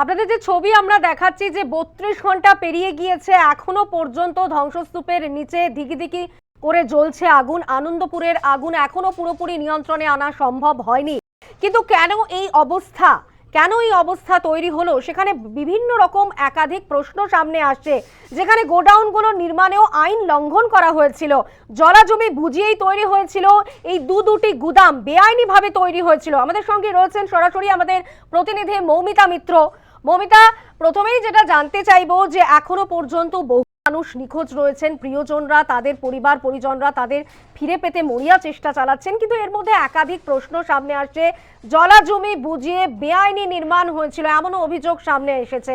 আপনাদের যে ছবি আমরা দেখাচ্ছি যে বত্রিশ ঘণ্টা পেরিয়ে গিয়েছে, এখনও পর্যন্ত ধ্বংসস্তূপের নিচে দিকি দিকি করে জ্বলছে আগুন। আনন্দপুরের আগুন এখনও পুরোপুরি নিয়ন্ত্রণে আনা সম্ভব হয়নি। কিন্তু কেন এই অবস্থা? কেন এই অবস্থা তৈরি হলো? সেখানে বিভিন্ন রকম একাধিক প্রশ্ন সামনে আসছে, যেখানে গোডাউনগুলো নির্মাণেও আইন লঙ্ঘন করা হয়েছিল। জলাজমি বুঝিয়েই তৈরি হয়েছিল, এই দু দুটি গুদাম বেআইনিভাবে তৈরি হয়েছিল। আমাদের সঙ্গে রয়েছেন সরাসরি আমাদের প্রতিনিধি মৌমিতা মিত্র। মৌমিতা, প্রথমেই যেটা জানতে চাইব যে এখনও পর্যন্ত বহু মানুষ নিখোঁজ রয়েছেন, প্রিয়জনরা, তাদের পরিবার, পরিজনরা তাদের ফিরে পেতে মরিয়া চেষ্টা চালাচ্ছেন, কিন্তু এর মধ্যে একাধিক প্রশ্ন সামনে আসছে। জলাজমি বুঝিয়ে বেআইনি নির্মাণ হয়েছিল, এমনও অভিযোগ সামনে এসেছে।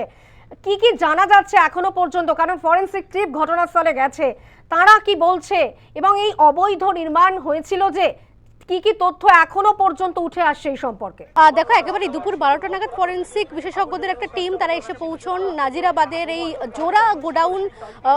কি কি জানা যাচ্ছে এখনও পর্যন্ত? কারণ ফরেনসিক টিপ ঘটনাস্থলে গেছে, তারা কি বলছে? এবং এই অবৈধ নির্মাণ হয়েছিল যে কি কি তথ্য এখনও পর্যন্ত উঠে আসছে এই সম্পর্কে? দেখো, একেবারে দুপুর বারোটা নাগাদ ফরেন্সিক বিশেষজ্ঞদের একটা টিম, তারা এসে পৌঁছন নাজিরাবাদের এই জোড়া গোডাউন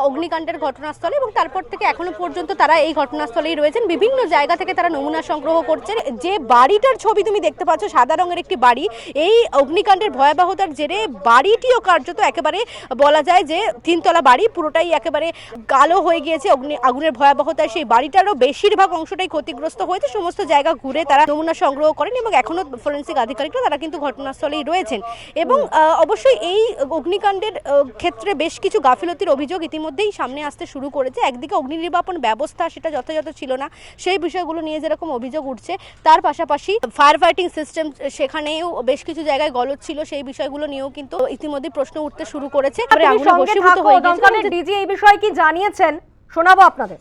অগ্নিকাণ্ডের ঘটনাস্থলে এবং তারপর থেকে এখনও পর্যন্ত তারা এই ঘটনাস্থলেই রয়েছেন। বিভিন্ন জায়গা থেকে তারা নমুনা সংগ্রহ করছেন। যে বাড়িটার ছবি তুমি দেখতে পাচ্ছ, সাদা রঙের একটি বাড়ি, এই অগ্নিকাণ্ডের ভয়াবহতার জেরে বাড়িটিও কার্যত একেবারে বলা যায় যে তিনতলা বাড়ি, পুরোটাই একেবারে কালো হয়ে গিয়েছে। অগ্নি, আগুনের ভয়াবহতায় সেই বাড়িটারও বেশিরভাগ অংশটাই ক্ষতিগ্রস্ত হয়েছে। সমস্ত জায়গা ঘুরে তারা নমুনা সংগ্রহ করেন এবং এখনও ফরেন্সিক আধিকারিকরা তারা কিন্তু ঘটনাস্থলেই রয়েছেন। এবং অবশ্যই এই অগ্নিকাণ্ডের ক্ষেত্রে বেশ কিছু গাফিলতির অভিযোগ ইতিমধ্যেই সামনে আসতে শুরু করেছে। একদিকে অগ্নি নির্বাপন ব্যবস্থা সেটা যথাযথ ছিল না সেই বিষয়গুলো নিয়ে যেরকম অভিযোগ উঠছে তার পাশাপাশি ফায়ার ফাইটিং সিস্টেম সেখানেও বেশ কিছু জায়গায় গলদ ছিল সেই বিষয়গুলো নিয়েও কিন্তু ইতিমধ্যে প্রশ্ন উঠতে শুরু করেছে। ডিজি এই বিষয়ে কি জানিয়েছেন? শোনাবো আপনাদের।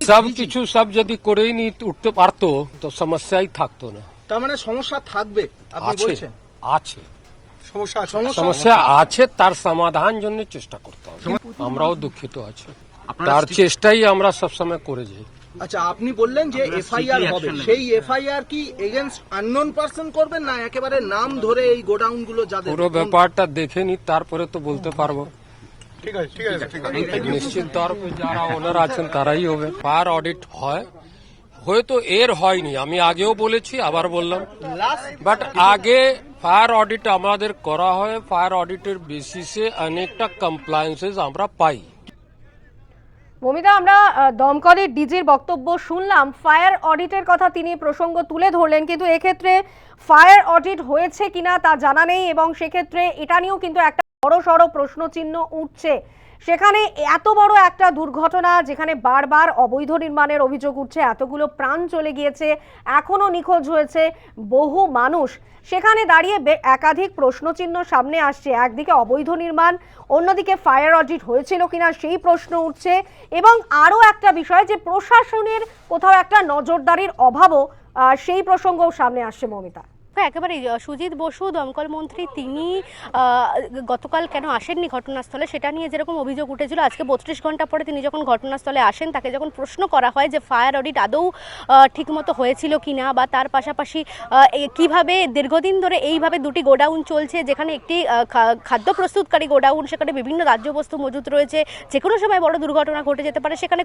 সব কিছু সব যদি করেই নি উঠতে পারতো তো সমস্যাই থাকতো না। তার মানে সমস্যা থাকবে আপনি আছে বলছেন? আছে। সমস্যা আছে তার সমাধান জন্য চেষ্টা করতে হবে। আমরাও দুঃখিত আছি। তার চেষ্টাই আমরা সবসময় করে যাই। আচ্ছা আপনি বললেন যে এফআইআর হবে। সেই এফআইআর কি এগেনস্ট আননোন পারসন করবেন না একেবারে নাম ধরে এই গোডাউনগুলো যাদের? পুরো ব্যাপারটা দেখে নি তারপরে তো বলতে পারব। ঠিক আছে আছে নিশ্চিত যারা ওনার আছেন তারাই হবে। ফায়ার অডিট হয়। হয়তো এর হয়নি আমি আগেও বলেছি আবার বললাম। বাট আগে ফায়ার অডিট আমাদের করা হয়। ফায়ার অডিটের বেসিসে অনেকটা কমপ্লায়েন্সেস আমরা পাই। মমিতা আমরা দমকলের ডিজির বক্তব্য শুনলাম। ফায়ার অডিটের কথা তিনি প্রসঙ্গ তুলে ধরলেন কিন্তু এক্ষেত্রে ফায়ার অডিট হয়েছে কিনা তা জানা নেই এবং সেক্ষেত্রে এটা নিয়েও কিন্তু একটা বড় সড়ো প্রশ্নচিহ্ন উঠছে। সেখানে এত বড় একটা দুর্ঘটনা যেখানে বারবার অবৈধ নির্মাণের অভিযোগ উঠছে, এতগুলো প্রাণ চলে গিয়েছে এখনও নিখোঁজ হয়েছে বহু মানুষ। সেখানে দাঁড়িয়ে একাধিক প্রশ্নচিহ্ন সামনে আসছে। একদিকে অবৈধ নির্মাণ, অন্যদিকে ফায়ার অডিট হয়েছিল কিনা সেই প্রশ্ন উঠছে। এবং আরও একটা বিষয়, যে প্রশাসনের কোথাও একটা নজরদারির অভাবও সেই প্রসঙ্গও সামনে আসছে মমিতা। একেবারে সুজিত বসু, দমকল মন্ত্রী, তিনি গতকাল কেন আসেননি ঘটনাস্থলে সেটা নিয়ে যেরকম অভিযোগ উঠেছিল, আজকে বত্রিশ ঘণ্টা পরে তিনি যখন ঘটনাস্থলে আসেন, তাকে যখন প্রশ্ন করা হয় যে ফায়ার অডিট আদৌ ঠিকমতো হয়েছিল কিনা বা তার পাশাপাশি কীভাবে দীর্ঘদিন ধরে এইভাবে দুটি গোডাউন চলছে, যেখানে একটি খাদ্য প্রস্তুতকারী গোডাউন, সেখানে বিভিন্ন রাজ্য বস্তু মজুত রয়েছে, যে কোনো সময় বড় দুর্ঘটনা ঘটে যেতে পারে, সেখানে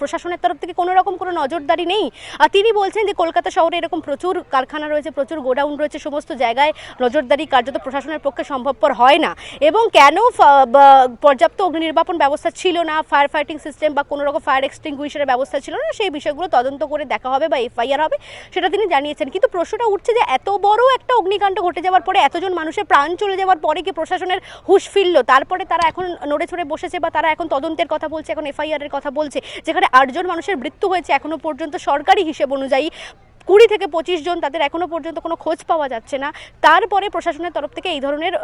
প্রশাসনের তরফ থেকে কোনো রকম কোনো নজরদারি নেই। আর তিনি বলছেন যে কলকাতা শহরে এরকম প্রচুর কারখানা রয়েছে, প্রচুর গোডাউন রয়েছে সমস্ত জায়গায় নজরদারি কার্যত প্রশাসনের পক্ষে সম্ভবপর হয় না। এবং কেন পর্যাপ্ত অগ্নি নির্বাপন ব্যবস্থা ছিল না, ফায়ার ফাইটিং সিস্টেম বা কোনো রকম ফায়ার এক্সটিংগুইশারের ব্যবস্থা ছিল না, সেই বিষয়গুলো তদন্ত করে দেখা হবে বা এফআইআর হবে, সেটা তিনি জানিয়েছেন। কিন্তু প্রশ্নটা উঠছে যে এত বড় একটা অগ্নিকাণ্ড ঘটে যাওয়ার পরে এতজন মানুষের প্রাণ চলে যাওয়ার পরে কি প্রশাসনের হুঁশ ফিরল? তারপরে তারা এখন নড়ে ছড়ে বসেছে বা তারা এখন তদন্তের কথা বলছে, এখন এফআইআর এর কথা বলছে, যেখানে আটজন মানুষের মৃত্যু হয়েছে এখনও পর্যন্ত সরকারি হিসেব অনুযায়ী। কুড়ি থেকে পঁচিশ জন তাদের এখনও পর্যন্ত কোনো খোঁজ পাওয়া যাচ্ছে না। তারপরে প্রশাসনের তরফ থেকে এই ধরনের